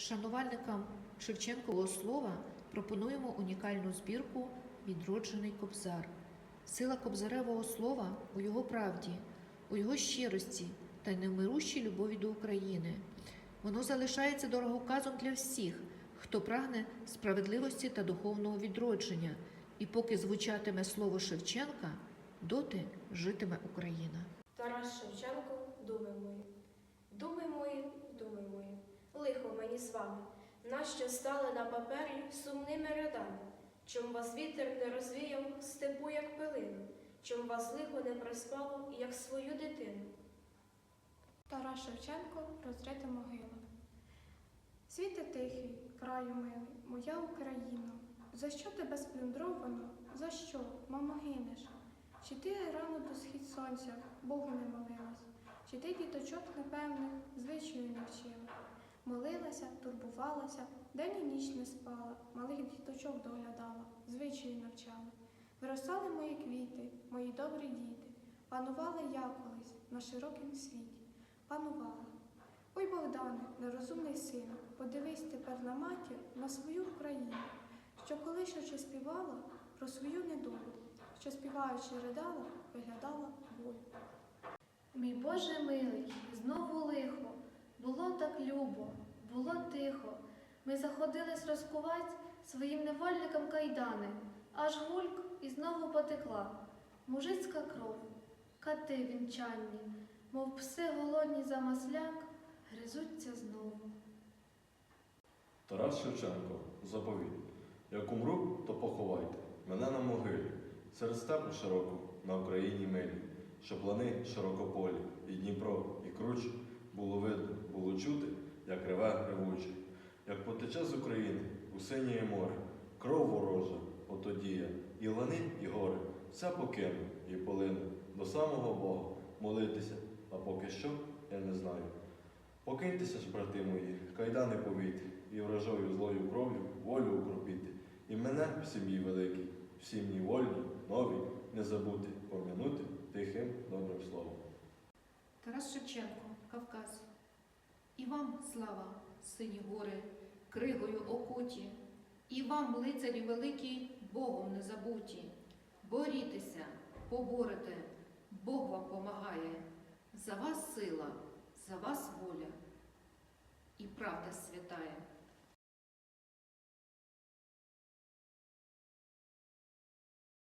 Шанувальникам Шевченкового слова пропонуємо унікальну збірку Відроджений Кобзар. Сила Кобзаревого слова у його правді, у його щирості та невмирущій любові до України. Воно залишається дороговказом для всіх, хто прагне справедливості та духовного відродження. І поки звучатиме слово Шевченка, доти житиме Україна. Тарас Шевченко. Думи мої, думи мої, мені з вами, нащо стали на папері сумними рядами, чом вас вітер не розвіяв степу, як пилину, чом вас лихо не приспало, як свою дитину. Тарас Шевченко розрита могила. Світе тихий, краю милий, моя Україно, за що тебе сплюндровано? За що, мамо, гинеш? Чи ти рано до схід сонця Богу не молилась? Чи ти діточок непевних звичаю не вчила? Молилася, турбувалася, день і ніч не спала, малих діточок доглядала, звичаю навчала. Виростали мої квіти, мої добрі діти, панувала я колись на широкім світі панувала. Ой, Богдане, нерозумний сину, подивись тепер на матір, на свою Україну, що колись ще співала про свою недолю, що співаючи ридала, виглядала болю. Мій Боже милий, знову лихо, було так любо, було тихо. Ми заходились розкувать своїм невольникам кайдани, аж гульк і знову потекла. Мужицька кров, кати вінчанні, мов пси голодні за масляк, гризуться знову. Тарас Шевченко, заповіт. Як умру, то поховайте мене на могилі, серед степу широко, на Україні милі, що плани широкополі, і Дніпро, і круч було видно, було чути, ревуче, як потече з України у синє море, кров ворожа, отодія, і лани, і гори, все покину і полину до самого Бога молитися, а поки що я не знаю. Покиньтеся ж, брати мої, кайдани повійте, і вражою злою кров'ю волю укропіти, і мене в сім'ї великій, в сім'ї вольній, новій, не забути пом'янути тихим добрим словом. Тарас Шевченко, Кавказ. І вам слава, сині гори, кригою окуті, і вам, лицарі великі, Богом не забуті. Борітеся, поборете, Бог вам помагає. За вас сила, за вас воля і правда святая.